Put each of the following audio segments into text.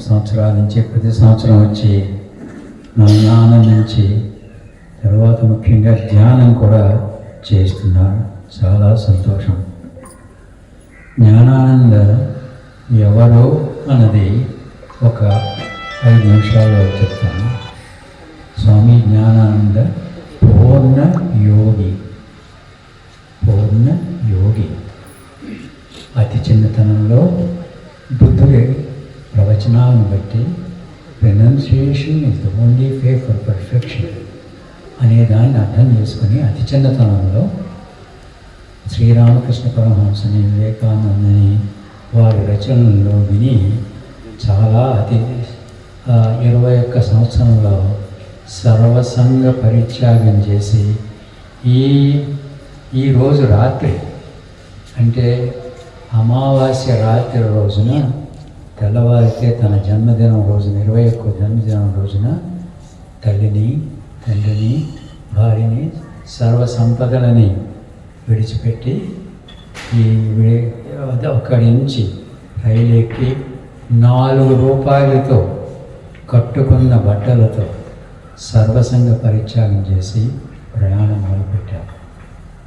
సంవత్సరాల నుంచి ప్రతి సంవత్సరం వచ్చి నన్ను ఆనందించి తర్వాత ముఖ్యంగా ధ్యానం కూడా చేస్తున్నారు. చాలా సంతోషం. జ్ఞానానంద ఎవరో అన్నది ఒక ఐదు నిమిషాల్లో చెప్తాను. స్వామి జ్ఞానానంద పూర్ణ యోగి. పూర్ణ యోగి. అతి చిన్నతనంలో వచనాలను బట్టి pronunciation is the only way for perfection అనే దాన్ని అర్థం చేసుకుని అతి చిన్నతనంలో శ్రీరామకృష్ణ పరమహంసని వివేకానందని వారి రచనల్లో విని చాలా అతి ఇరవై ఒక్క సంవత్సరంలో సర్వసంగ పరిత్యాగం చేసి ఈ ఈరోజు రాత్రి అంటే అమావాస్య రాత్రి రోజున తెల్లవారితే తన జన్మదినం రోజున ఇరవై ఒక్క జన్మదినం రోజున తల్లిని తండ్రిని భార్యని సర్వ సంపదలని విడిచిపెట్టి ఈ అక్కడి నుంచి రైలు ఎక్కి నాలుగు రూపాయలతో కట్టుకున్న బట్టలతో సర్వసంగ పరిత్యాగం చేసి ప్రయాణం మొదలుపెట్టారు.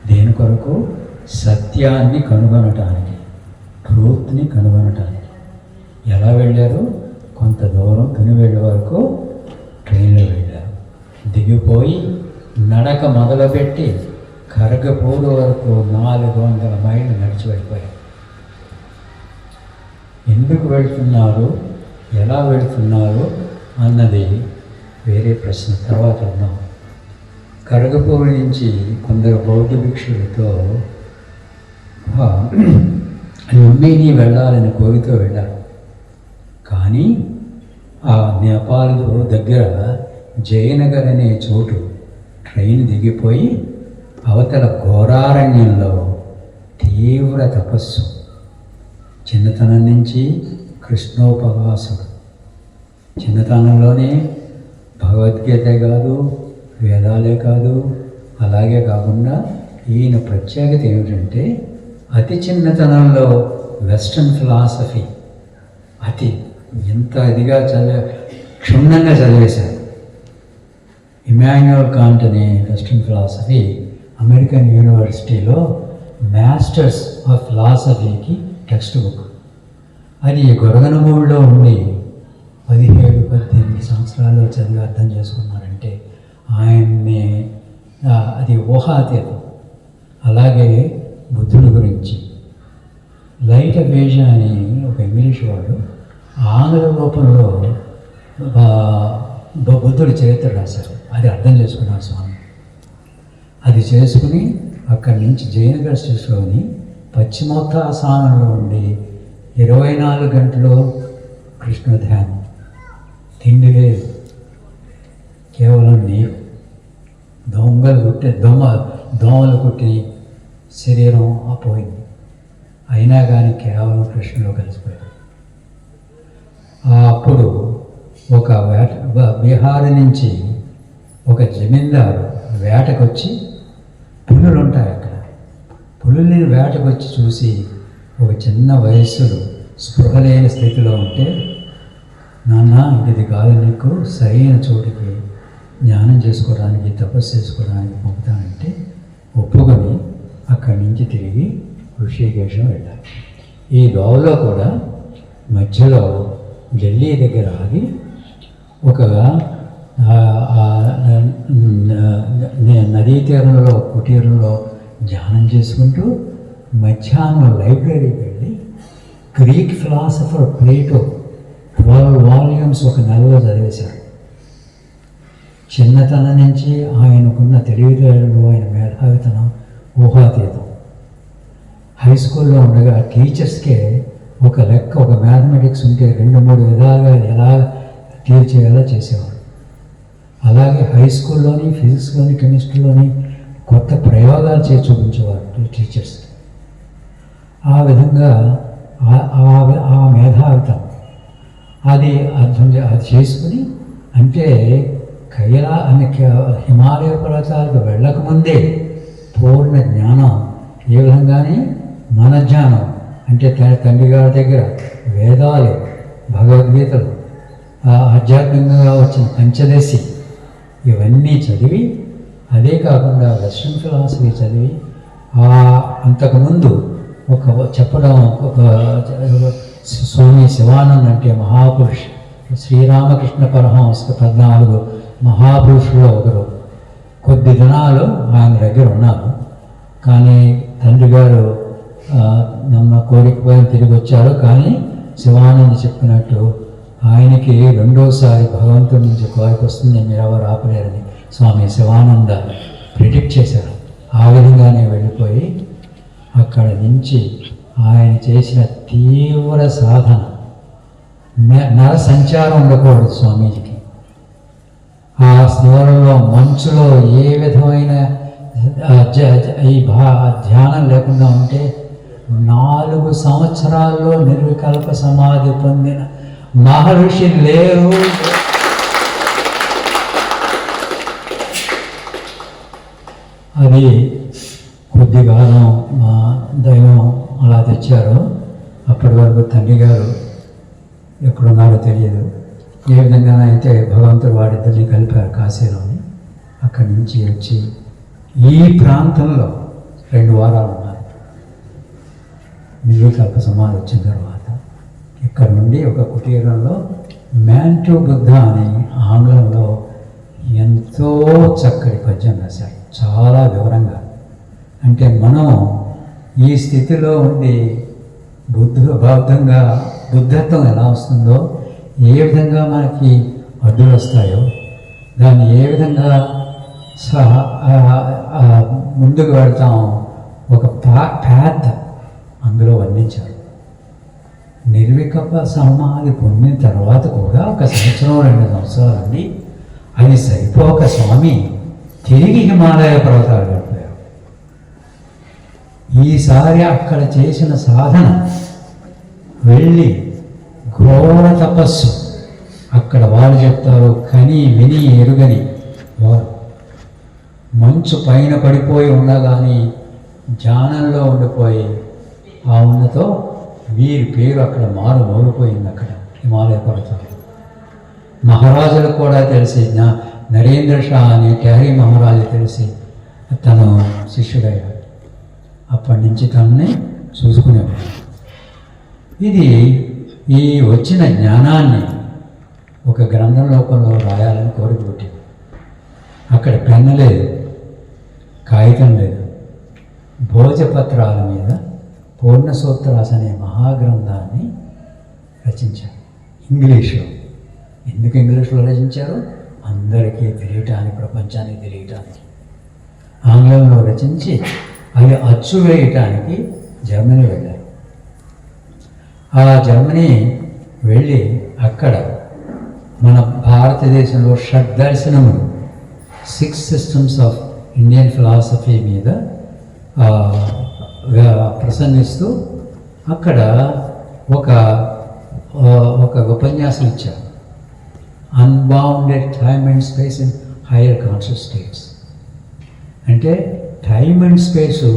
దేని కొరకు? సత్యాన్ని కనుగొనటానికి ట్రూత్ని కనుగొనటానికి. ఎలా వెళ్ళారు? కొంత దూరం తుని వెళ్ళే వరకు ట్రైన్లో వెళ్ళారు. దిగిపోయి నడక మొదలుపెట్టి కరగపూర్ వరకు నాలుగు వందల మైళ్ళు నడిచి వెళ్ళిపోయారు. ఎందుకు వెళ్తున్నారు? ఎలా వెళ్తున్నారు? అన్నది వేరే ప్రశ్న. తర్వాత ఉన్నాం కరగపూర్ నుంచి కొందరు బౌద్ధ భిక్షులతో అన్నీ వెళ్ళాలని కోరితో వెళ్ళారు. కానీ ఆ నేపాల్ దగ్గర జయనగర్ అనే చోటు ట్రైన్ దిగిపోయి అవతల ఘోరారణ్యంలో తీవ్ర తపస్సు. చిన్నతనం నుంచి కృష్ణోపవాసుడు. చిన్నతనంలోనే భగవద్గీత కాదు వేదాలే కాదు అలాగే కాకుండా ఈయన ప్రత్యేకత ఏమిటంటే అతి చిన్నతనంలో వెస్ట్రన్ ఫిలాసఫీ అతి ఎంత ఇదిగా చదివే క్షుణ్ణంగా చదివేశారు. ఇమాన్యువల్ కాంట్ అనే వెస్ట్రన్ ఫిలాసఫీ అమెరికన్ యూనివర్సిటీలో మాస్టర్స్ ఆఫ్ ఫిలాసఫీకి టెక్స్ట్ బుక్. అది గొరగనమూడిలో ఉండి పదిహేడు పద్దెనిమిది సంవత్సరాలు చదివి అర్థం చేసుకున్నారంటే ఆయన్ని అది ఊహాతీతం. అలాగే బుద్ధుడి గురించి. లైట్ ఆఫ్ ఏషియా అని ఒక ఇంగ్లీష్ వాడు ఆంగ్ల రూపంలో ఆ, బుద్ధుడి చరిత్ర రాశారు. అది అర్థం చేసుకున్నారు స్వామి. అది చేసుకుని అక్కడి నుంచి జయనగర్ స్టేషన్లోని పశ్చిమోత్తాసానంలో ఉండి ఇరవై నాలుగు గంటలు కృష్ణ ధ్యానం తిండి లేదు. కేవలం నీరు. దొంగలు కుట్టే దొంగ దోమలు కుట్టి శరీరం అపోయింది అయినా కానీ కేవలం కృష్ణలో కలిసిపోయారు అప్పుడు ఒక వేట బ- బీహార్ నుంచి ఒక జమీందారు వేటకొచ్చి పులులు ఉంటాయి అక్కడ. పులుల్ని వేటకొచ్చి చూసి ఒక చిన్న వయస్సులో స్పృహ లేని స్థితిలో ఉంటే నాన్న ఇది కాదు నీకు సరైన చోటికి జ్ఞానం చేసుకోవడానికి తపస్సు చేసుకోవడానికి పంపుతానంటే ఒప్పుకొని అక్కడి నుంచి తిరిగి ఋషికేశం వెళ్ళాలి. ఈ గోవలో కూడా మధ్యలో ఢిల్లీ దగ్గర ఆగి ఒక నదీ తీరంలో కుటీరంలో ధ్యానం చేసుకుంటూ మధ్యాహ్నం లైబ్రరీకి వెళ్ళి Greek philosopher Plato twelve volumes ఒక నెలలో చదివేశాడు. చిన్నతనం నుంచి ఆయనకున్న తెలివితేటలు ఆయన మేధావితనం ఊహాతీతం. హై స్కూల్లో ఉండగా టీచర్స్కే ఒక లెక్క ఒక మ్యాథమెటిక్స్ ఉంటే రెండు మూడు విధాలుగా ఎలా తీర్చేలా చేయాలో చేసేవారు అలాగే హై స్కూల్లోని ఫిజిక్స్లోని కెమిస్ట్రీలోని కొత్త ప్రయోగాలు చేసి చూపించేవారు టీచర్స్ ఆ విధంగా ఆ- ఆ మేధావితం అది అర్థం అది చేసుకుని అంటే కైలా అనే హిమాలయ పర్వతాలకు వెళ్ళకముందే పూర్ణ జ్ఞానం ఏ విధంగానే మన జ్ఞానం అంటే తన తండ్రి గారి దగ్గర వేదాలు భగవద్గీతలు ఆధ్యాత్మికంగా వచ్చిన పంచదశి ఇవన్నీ చదివి అదే కాకుండా వెస్ట్రన్ ఫిలాసఫీ చదివి అంతకుముందు ఒక చెప్పడం ఒక స్వామి శివానంద్ అంటే మహాపురుష్ శ్రీరామకృష్ణ పరమహంస పద్నాలుగు మహాపురుషుల్లో ఒకరు. కొద్ది దినాలు ఆయన దగ్గర ఉన్నారు కానీ తండ్రి గారు నమ్మ కోరికపోయిన తిరిగి వచ్చారు. కానీ శివానంద చెప్పినట్టు ఆయనకి రెండోసారి భగవంతుడి నుంచి కోరిక వస్తుంది మీరు ఎవరు ఆపలేరని స్వామి శివానంద ప్రిడిక్ట్ చేశారు. ఆ విధంగానే వెళ్ళిపోయి అక్కడ నుంచి ఆయన చేసిన తీవ్ర సాధన. నర సంచారం ఉండకూడదు స్వామీజీకి. ఆ శివరంలో మంచులో ఏ విధమైన ఈ భా ధ్యానం లేకుండా ఉంటే నాలుగు సంవత్సరాల్లో నిర్వికల్ప సమాధి పొందిన మహర్షి లేరు అది కొద్దిగాలం మా దైవం అలా తెచ్చారు. అప్పటి వరకు తండ్రి గారు ఎక్కడున్నారో తెలియదు. ఏ విధంగానైతే భగవంతుడు వాడిద్దరిని కలిపారు కాశీలోని అక్కడి నుంచి వచ్చి ఈ ప్రాంతంలో రెండు వారాలు ఉన్నారు. నిర్వికల్ప సమాధి వచ్చిన తర్వాత ఇక్కడ నుండి ఒక కుటీరంలో మ్యాంటో బుద్ధ అని ఆంగ్లంలో ఎంతో చక్కటి పద్యం రాశాడు చాలా వివరంగా. అంటే మనం ఈ స్థితిలో ఉండి బుద్ధ బౌద్ధంగా బుద్ధత్వం ఎలా వస్తుందో ఏ విధంగా మనకి అడ్డులు వస్తాయో దాన్ని ఏ విధంగా సహా ముందుకు వెళ్తాం ఒక ప్యాత్ అందులో వర్ణించారు. నిర్వికల్ప సమాధి పొందిన తర్వాత కూడా ఒక సంవత్సరం రెండు సంవత్సరాలండి అది సరిపోక స్వామి తిరిగి హిమాలయ పర్వతాలు గడిపారు ఈసారి అక్కడ చేసిన సాధన వెళ్ళి ఘోర తపస్సు. అక్కడ వాళ్ళు చెప్తారు కని విని ఎరుగని వారు. మంచు పైన పడిపోయి ఉండగాని ధ్యానంలో ఉండిపోయి ఆ ఉన్నతో వీరి పేరు అక్కడ మారు మోగిపోయింది అక్కడ హిమాలయ పర్వతంలో. మహారాజులకు కూడా తెలిసి నా- నరేంద్ర షా అనే టహరీ మహారాజు తెలిసి తను శిష్యుడయ్యాడు. అప్పటి నుంచి తనని చూసుకునేవాడు. ఇది ఈ వచ్చిన జ్ఞానాన్ని ఒక గ్రంథం లోపంలో రాయాలని కోరిక పుట్టింది. అక్కడ పెన్ను లేదు కాగితం లేదు భోజపత్రాల మీద పూర్ణ సూత్రాస్ అనే మహాగ్రంథాన్ని రచించారు. ఇంగ్లీషులో. ఎందుకు ఇంగ్లీష్లో రచించారు? అందరికీ తెలియటానికి ప్రపంచానికి తెలియటానికి. ఆంగ్లంలో రచించి అది అచ్చు వేయటానికి జర్మనీ వెళ్ళారు. ఆ జర్మనీ వెళ్ళి అక్కడ మన భారతదేశంలో షడ్దర్శనములు six systems of Indian philosophy మీద ప్రసంగిస్తూ అక్కడ ఒక ఒక ఉపన్యాసం ఇచ్చారు. Unbounded time and space in higher conscious states అంటే టైమ్ అండ్ స్పేసు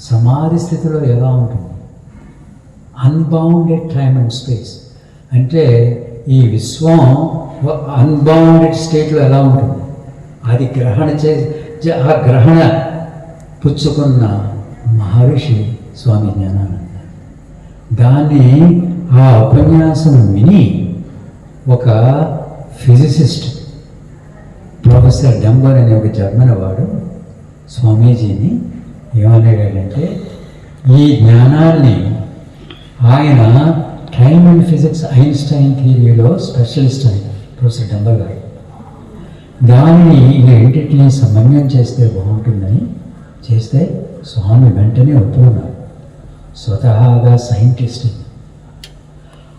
సమాధి స్థితిలో ఎలా ఉంటుంది? అన్బౌండెడ్ టైమ్ అండ్ స్పేస్ అంటే ఈ విశ్వం అన్బౌండెడ్ స్టేట్లో ఎలా ఉంటుంది? అది గ్రహణ చే ఆ గ్రహణ పుచ్చుకున్న మహర్షి స్వామి జ్ఞానానంద. దాన్ని ఆ ఉపన్యాసం విని ఒక ఫిజిసిస్ట్ ప్రొఫెసర్ డంబర్ అనే ఒక జర్మన్ వాడు స్వామీజీని ఏమనేటంటే ఈ జ్ఞానాన్ని ఆయన టైమ్ అండ్ ఫిజిక్స్ ఐన్స్టైన్ థియరీలో స్పెషలిస్ట్ ఆయన ప్రొఫెసర్ డంబర్ గారు. దానిని ఈ రెండింటిని సమన్వయం చేస్తే బాగుంటుందని చేస్తే స్వామి వెంటనే ఒప్పుకున్నారు. స్వతహాగా సైంటిస్ట్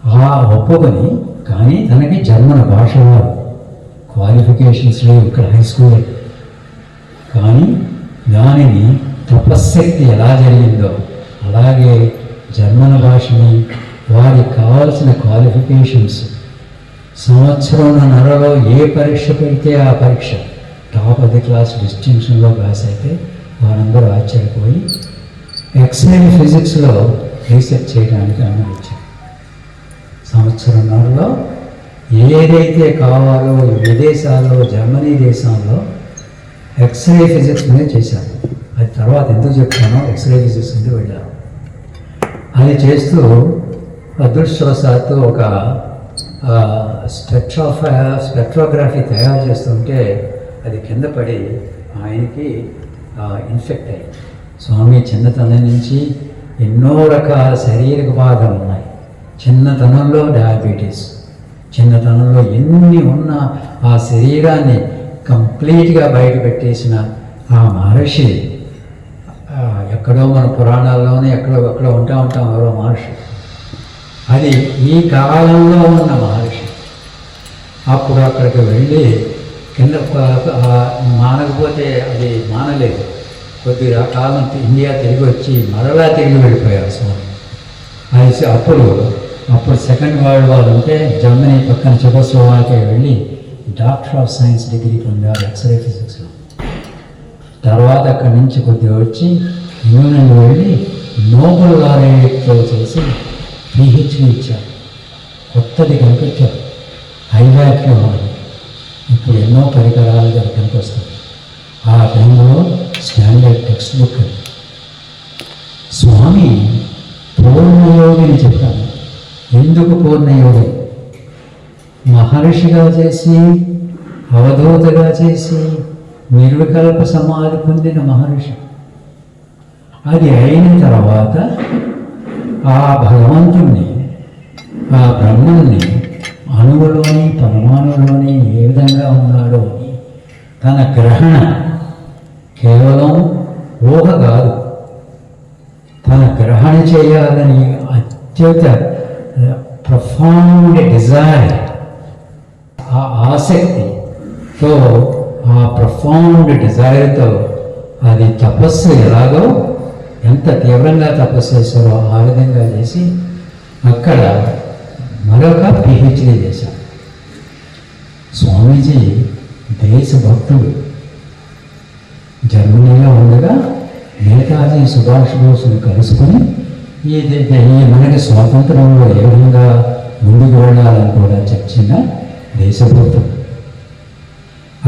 ఆ ఒప్పుకొని కానీ తనకి జర్మన్ భాష వారు క్వాలిఫికేషన్స్ లేవు ఇక్కడ హై స్కూల్. కానీ దానిని తపశ్శక్తి ఎలా జరిగిందో అలాగే జర్మన్ భాషని వారికి కావాల్సిన క్వాలిఫికేషన్స్. క్వాలిఫికేషన్స్ సంవత్సరంన్నరలో ఏ పరీక్ష పెడితే ఆ పరీక్ష? టాప్ ఆఫ్ ది క్లాస్ డిస్టింక్షన్లో పాస్ అయితే వారందరూ ఆశ్చర్యపోయి ఎక్స్రే ఫిజిక్స్లో రీసెర్చ్ చేయడానికి అనుమతించారు సంవత్సరంలో ఏదైతే కావాలో విదేశాల్లో జర్మనీ దేశంలో ఎక్స్రే ఫిజిక్స్ మీద చేశారు. అది తర్వాత ఎందుకు చెప్తానో ఎక్స్రే ఫిజిక్స్ మీద వెళ్ళారు. అది చేస్తూ అదృష్టవశాత్తు ఒక స్పెక్ట్రోఫా స్పెక్ట్రోగ్రఫీ తయారు చేస్తుంటే అది కింద పడి ఆయనకి ఇన్ఫెక్ట్ అయ్యి స్వామి చిన్నతనం నుంచి ఎన్నో రకాల శారీరక బాధలు ఉన్నాయి. చిన్నతనంలో డయాబెటీస్ చిన్నతనంలో ఎన్ని ఉన్నా ఆ శరీరాన్ని కంప్లీట్గా బయట పెట్టేసిన ఆ మహర్షి ఎక్కడో మన పురాణాల్లోనే ఎక్కడో ఎక్కడో ఉంటా ఉంటాం ఎవరో మహర్షి. అది ఈ కాలంలో ఉన్న మహర్షి. అప్పుడు అక్కడికి వెళ్ళి కింద మానకపోతే అది మానలేదు. కొద్దిగా కాలం ఇండియా తిరిగి వచ్చి మరలా తిరిగి వెళ్ళిపోయారు స్వామి. అది అప్పుడు అప్పుడు సెకండ్ వరల్డ్ వార్ ఉంటే జర్మనీ పక్కన చెకోస్లోవాకే వెళ్ళి డాక్టర్ ఆఫ్ సైన్స్ డిగ్రీ పొందారు ఎక్స్రే ఫిజిక్స్లో. తర్వాత అక్కడి నుంచి కొద్దిగా వచ్చి ఇంగ్లాండ్ వెళ్ళి నోబెల్ లారేట్తో చేసి పిహెచ్డి ఇచ్చారు. కొత్తది కనిపించారు హైవాక్యూమ్ అని ఇప్పుడు ఎన్నో పరికరాలు గారు కనిపిస్తుంది ఆ టైంలో స్టాండర్డ్ టెక్స్ట్ బుక్ అది. స్వామి పూర్ణయోగిని చెప్పాను ఎందుకు పూర్ణయోగి? మహర్షిగా చేసి అవధూతగా చేసి నిర్వికల్ప సమాధి పొందిన మహర్షి. అది అయిన తర్వాత ఆ భగవంతుణ్ణి ఆ బ్రహ్మల్ని అణువులోని పరమాణువులోని ఏ విధంగా ఉన్నాడో. తన గ్రహణ కేవలం ఊహ కాదు. తన గ్రహణ చేయాలని అత్యంత ప్రొఫౌండ్ డిజైర్ ఆ ఆసక్తితో ఆ ప్రొఫౌండ్ డిజైర్తో అది తపస్సు ఎలాగో ఎంత తీవ్రంగా తపస్సు చేశారో ఆ విధంగా చేసి అక్కడ మరొక పిహెచ్డీ చేశారు. స్వామీజీ దేశభక్తుడు. జర్మనీలో ఉండగా నేతాజీ సుభాష్ బోసును కలుసుకుని ఈ మనకి స్వాతంత్రంలో ఏ విధంగా ముందుకు వెళ్ళాలని కూడా చర్చిన దేశభక్తుడు.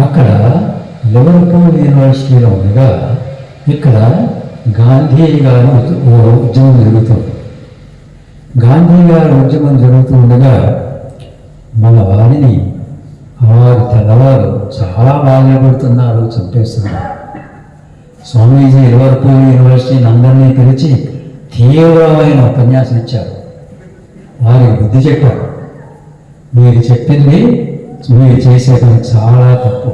అక్కడ లివర్పూల్ యూనివర్సిటీలో ఉండగా ఇక్కడ గాంధీ గారు ఉద్యమం జరుగుతుంది. గాంధీ గారి ఉద్యమం జరుగుతుండగా మన వారిని వారి తెల్లవారు చాలా బాధపడుతున్నారు చంపేస్తున్నారు. స్వామీజీ లివర్పూల్ యూనివర్సిటీని అందరినీ పిలిచి తీవ్రమైన ఉపన్యాసం ఇచ్చారు. వారికి బుద్ధి చెప్పారు. మీరు చెప్పింది మీరు చేసే పని చాలా తప్పు.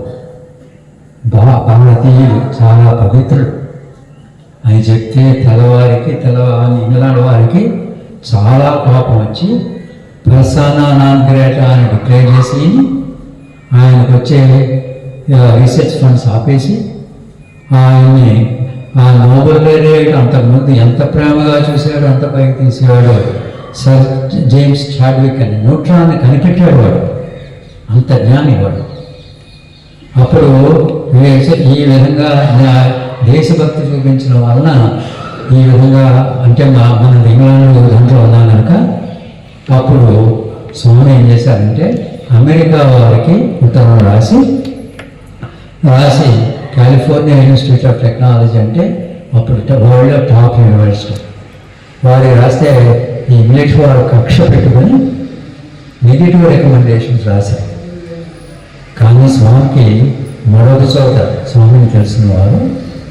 బా భారతీయులు చాలా పవిత్రులు. అని చెప్తే తెల్లవారికి తెల్లవారి ఇంగ్లాండ్ వారికి చాలా కోపం వచ్చి ప్రసన్న నాన్ గ్రేటా అని డిక్లేర్ చేసి ఆయనకు వచ్చే రీసెర్చ్ ఫండ్స్ ఆపేసి ఆయన్ని ఆ నోబెల్ laureate అంతకుముందు ఎంత ప్రేమగా చూశాడో అంత పైకి తీసేవాడు సర్ జేమ్స్ చాడ్విక్ అని న్యూట్రాన్ని కనిపెట్టాడు వాడు అంత జ్ఞాని వాడు. అప్పుడు ఈ విధంగా దేశభక్తి చూపించడం వలన ఈ విధంగా అంటే మా మన ఇంగ్లాండ్ దాంట్లో ఉన్నాం కనుక అప్పుడు స్వామి ఏం చేశారంటే అమెరికా వారికి ఉత్తరం రాసి రాసి కాలిఫోర్నియా ఇన్స్టిట్యూట్ ఆఫ్ టెక్నాలజీ అంటే అప్పుడు వరల్డ్ టాప్ యూనివర్సిటీ. వారు రాస్తే ఈ ఇంగ్లీష్ వారు కక్ష పెట్టుకొని నెగిటివ్ రికమెండేషన్స్ రాశారు. కానీ స్వామికి మరొక చోట స్వామిని తెలిసిన వారు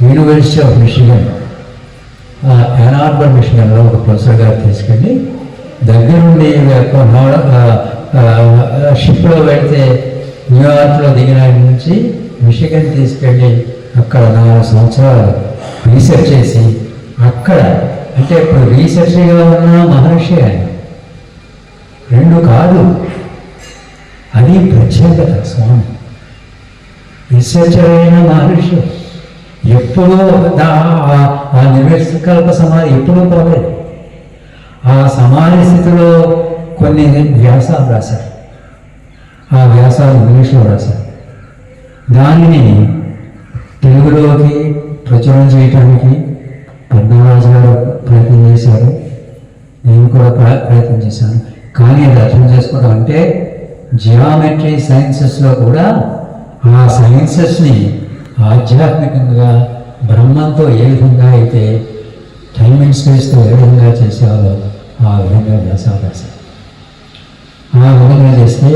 యూనివర్సిటీ ఆఫ్ మిషిగన్ యానార్బర్ మిషన్లో ఒక ప్రొఫెసర్ గారు తీసుకెళ్ళి దగ్గరుండి షిప్లో పెడితే న్యూయార్క్లో దిగిన నుంచి మిషిగన్ తీసుకెళ్ళి అక్కడ నాలుగు సంవత్సరాలు రీసెర్చ్ చేసి అక్కడ అంటే ఇప్పుడు రీసెర్చ్గా ఉన్న మహర్షి ఆయన. రెండు కాదు. అది ప్రత్యేకత స్వామి. రీసెర్చర్ అయిన మహర్షి. ఎప్పుడూ ఆ- ఆ సమాధి ఎప్పుడూ పోలేదు ఆ సమాధి స్థితిలో కొన్ని వ్యాసాలు రాశారు. ఆ వ్యాసాలు ఇంగ్లీష్లో రాశారు. దానిని తెలుగులోకి ప్రచురణ చేయటానికి పద్మరాజు గారు ప్రయత్నం చేశారు. నేను కూడా ప్ర- ప్రయత్నం చేశాను. కానీ అది అర్థం చేసుకోవడం అంటే జియామెట్రీ సైన్సెస్లో కూడా ఆ సైన్సెస్ని ఆధ్యాత్మికంగా బ్రహ్మంతో ఏ విధంగా అయితే టైం అండ్ స్పేస్తో ఏ విధంగా చేసేవారో ఆ విధంగా వ్యాసాలు రాశారు ఆ విధంగా చేస్తే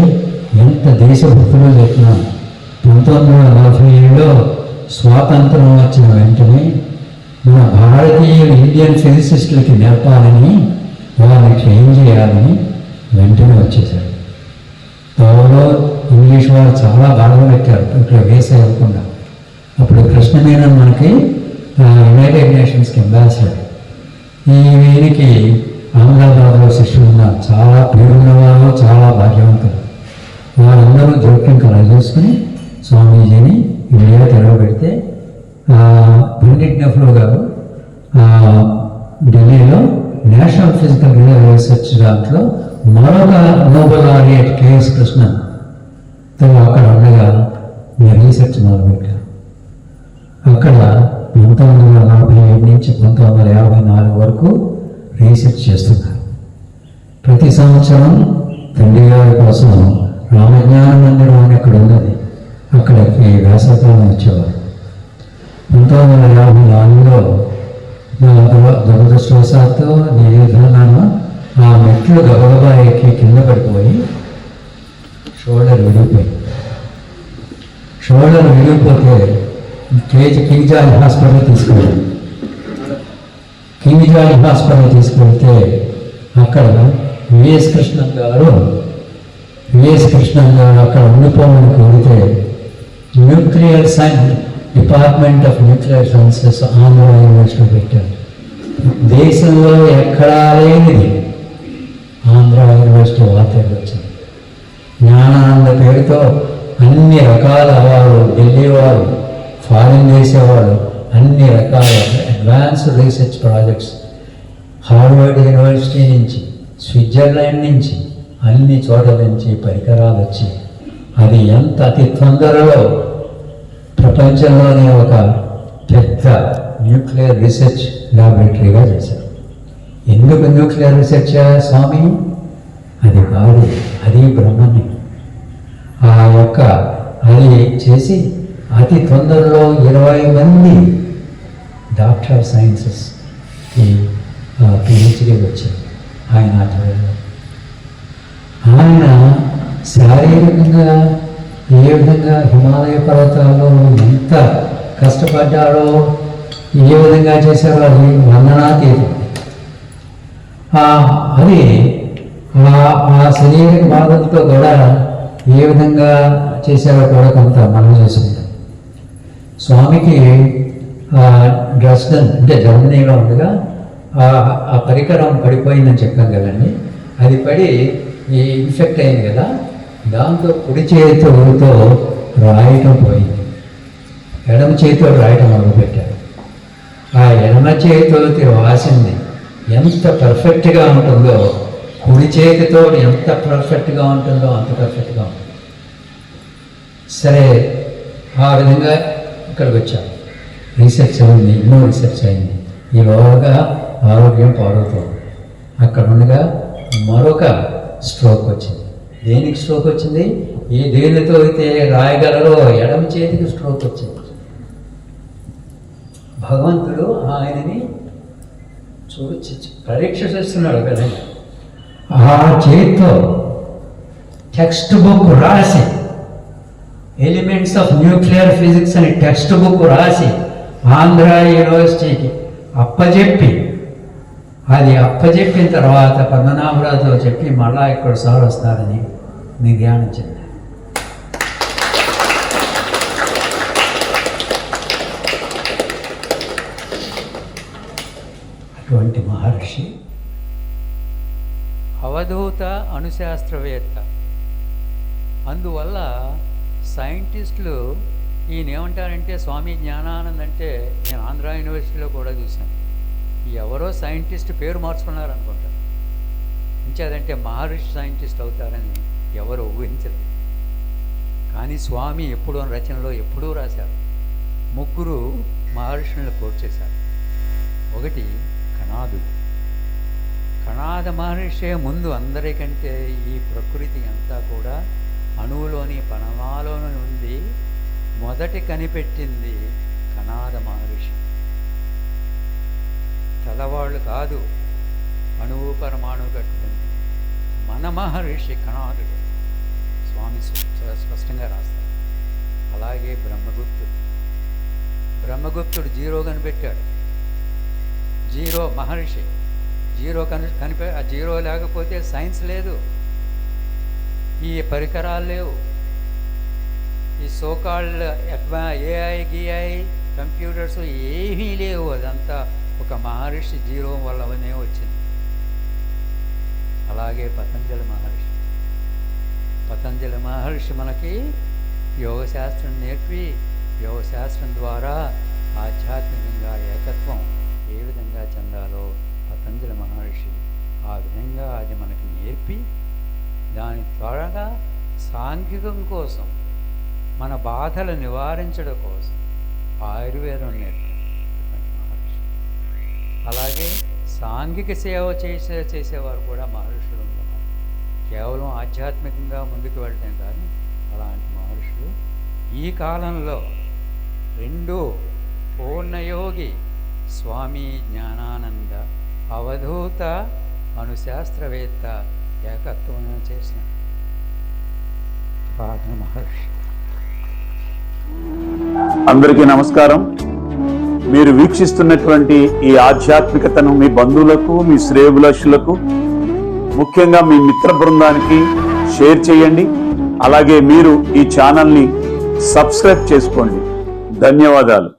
ఎంత దేశభక్తులు చెప్పినా పంతొమ్మిది వందల నలభై ఏడులో స్వాతంత్రం వచ్చిన వెంటనే మన భారతీయులు ఇండియన్ ఫిజిసిస్టులకి నేర్పాలని వాళ్ళని ట్రైన్ చేయాలని వెంటనే వచ్చేసాడు త్వరలో ఇంగ్లీష్ వాళ్ళు చాలా బాగా పెట్టారు ఇక్కడ వేసేయకుండా అప్పుడు అప్పుడు కృష్ణమేనన్ మనకి యునైటెడ్ నేషన్స్కి అంబాసిడర్ ఈ వీరికి అహ్మదాబాద్లో శిష్యులు ఉన్నారు. చాలా పేరున్న వాళ్ళు చాలా భాగ్యవంతులు. వాళ్ళందరూ జోక్యం కళ చేసుకుని స్వామీజీని ఇండియా తెరవబెడితే ఆ, పండిట్ నెహ్రూ గారు ఢిల్లీలో నేషనల్ ఫిజికల్ రీసెర్చ్ దాంట్లో మరొక నోబెల్ ఆరియట్ కేఎస్ కృష్ణ తో అక్కడ ఉండగా మీరు రీసెర్చ్ మొదలుపెట్టారు. అక్కడ పంతొమ్మిది వందల నలభై ఏడు నుంచి పంతొమ్మిది వందల యాభై నాలుగు వరకు రీసెర్చ్ చేస్తున్నారు ప్రతి సంవత్సరం తండ్రి గారి కోసం రామజ్ఞాన మందిరం అని అక్కడ ఉన్నది. అక్కడికి వేసవకాలం వచ్చేవారు. పంతొమ్మిది వందల యాభై నాలుగులో నా దురదృష్టవశాత్తు నేను ఆ మెట్లు గబగబా ఎక్కి కింద పడిపోయి షోల్డర్ విడిగిపోయి షోల్డర్ విడిగిపోతే కేజీ కింగ్ జార్జ్ హాస్పిటల్ తీసుకెళ్ళాను కింగ్ జార్జ్ హాస్పిటల్ తీసుకెళ్తే అక్కడ విఎస్ కృష్ణన్ గారు విఎస్ కృష్ణన్ గారు అక్కడ ఉండిపోమని కోరితే nuclear science department of nuclear sciences Andhra university పెట్టారు. దేశంలో ఎక్కడా లేనిది ఆంధ్ర యూనివర్సిటీ వార్తలు వచ్చింది జ్ఞానానంద పేరుతో అన్ని రకాల వారు ఢిల్లీ వారు ఫారిన్ చేసేవాళ్ళు అన్ని రకాల advanced research projects Harvard university నుంచి స్విట్జర్లాండ్ నుంచి అన్ని చోట్ల నుంచి పరికరాలు వచ్చి అది ఎంత అతి తొందరలో ప్రపంచంలోనే ఒక పెద్ద న్యూక్లియర్ రీసెర్చ్ ల్యాబొరేటరీగా చేశారు. ఎందుకు న్యూక్లియర్ రీసెర్చ్ స్వామి? అది కాదు అది బ్రహ్మని. ఆ యొక్క అది చేసి అతి తొందరలో ఇరవై మంది డాక్టర్ ఆఫ్ సైన్సెస్ పిహెచ్డీ వచ్చారు. ఆయన ఆధ్వర్యంలో. ఆయన శారీరకంగా ఏ విధంగా హిమాలయ పర్వతాల్లో ఎంత కష్టపడ్డాడో ఏ విధంగా చేశారో అది వర్ణనాతీతం అది ఆ- శరీర బాధలతో కూడా ఏ విధంగా చేశారో కూడా కొంత మనం చేసుకుంటాం స్వామికి డ్రెస్ అంటే జర్మనీలో ఉండగా ఆ- ఆ పరికరం పడిపోయిందని చెప్పాం కదండి. అది పడి ఈ ఇన్ఫెక్ట్ అయింది కదా దాంతో కుడి చేతితో రాయటం పోయింది. ఎడమ చేతితో రాయటం మొదలుపెట్టారు. ఆ ఎడమ చేతితో రాసింది ఎంత పర్ఫెక్ట్గా ఉంటుందో కుడి చేతితో ఎంత పర్ఫెక్ట్గా ఉంటుందో అంత పర్ఫెక్ట్గా ఉంటుంది. సరే ఆ విధంగా ఇక్కడికి వచ్చాం రీసెర్చ్ అయింది ఎన్నో రీసెర్చ్ అయింది. ఈలోగా ఆరోగ్యం పాడవుతుంది. అక్కడ ఉండగా మరొక స్ట్రోక్ వచ్చింది. దేనికి స్ట్రోక్ వచ్చింది? ఏ దేనితో అయితే రాయగలరో ఎడమ చేతికి స్ట్రోక్ వచ్చింది. భగవంతుడు ఆయనని చూచి పరీక్ష చేస్తున్నాడు కదా. ఆ చేతితో టెక్స్ట్ బుక్ రాసి ఎలిమెంట్స్ ఆఫ్ న్యూక్లియర్ ఫిజిక్స్ అని టెక్స్ట్ బుక్ రాసి ఆంధ్ర యూనివర్సిటీకి అప్పజెప్పి. అది అప్పజెప్పిన తర్వాత పద్మనాభరాజుతో చెప్పి మళ్ళా ఇక్కడ సార్ వస్తారని నిర్యాణం చెందారు అటువంటి మహర్షి అవధూత అణుశాస్త్రవేత్త అందువల్ల సైంటిస్టులు ఈయన ఏమంటారంటే స్వామి జ్ఞానానంద్ అంటే నేను ఆంధ్ర యూనివర్సిటీలో కూడా చూశాను. ఎవరో సైంటిస్ట్ పేరు మార్చుకున్నారు అనుకుంటారు ఇంచేదంటే మహర్షి సైంటిస్ట్ అవుతారని ఎవరు ఊహించరు. కానీ స్వామి ఎప్పుడూ రచనలో ఎప్పుడూ రాశారు. ముగ్గురు మహర్షులను కోట్ చేశారు. ఒకటి కణాదు. కణాద మహర్షే ముందు అందరికంటే ఈ ప్రకృతి అంతా కూడా అణువులోని పణమాలోని ఉంది మొదటి కనిపెట్టింది కణాద మహర్షి. తలవాళ్ళు కాదు అణువు పరమాణువు కట్టుకుంది. మన మహర్షి కణాదుడు. స్వామి చాలా స్పష్టంగా రాస్తారు. అలాగే బ్రహ్మగుప్తుడు. బ్రహ్మగుప్తుడు జీరో కనిపెట్టాడు. జీరో మహర్షి. జీరో కని కనిపె ఆ జీరో లేకపోతే సైన్స్ లేదు. ఈ పరికరాలు లేవు. ఈ సోకాళ్ళ అడ్వా ఏఐ గిఐ కంప్యూటర్స్ ఏమీ లేవు. అదంతా ఒక మహర్షి జీరో వల్లనే వచ్చింది. అలాగే పతంజలి మహర్షి. పతంజలి మహర్షి మనకి యోగశాస్త్రం నేర్పి యోగశాస్త్రం ద్వారా ఆధ్యాత్మికంగా ఏకత్వం ఏ విధంగా చెందాలో పతంజలి మహర్షి ఆ విధంగా అది మనకి నేర్పి దాని త్వరగా సాంఘికం కోసం మన బాధలు నివారించడం కోసం ఆయుర్వేదం నేర్పారు మహర్షి. అలాగే సాంఘిక సేవ చేసే చేసేవారు కూడా మహర్షులు ఉన్నారు. కేవలం ఆధ్యాత్మికంగా ముందుకు వెళ్ళటం కానీ అలాంటి మహర్షులు ఈ కాలంలో రెండు పూర్ణయోగి స్వామి జ్ఞానానంద అవధూత అణుశాస్త్రవేత్త ఏకత్వం చేసిన అందరికీ నమస్కారం. మీరు వీక్షిస్తున్నటువంటి ఈ ఆధ్యాత్మికతను మీ బంధువులకు మీ శ్రేయభిలాషులకు ముఖ్యంగా మీ మిత్ర బృందానికి షేర్ చేయండి. అలాగే మీరు ఈ ఛానల్ని సబ్స్క్రైబ్ చేసుకోండి. ధన్యవాదాలు.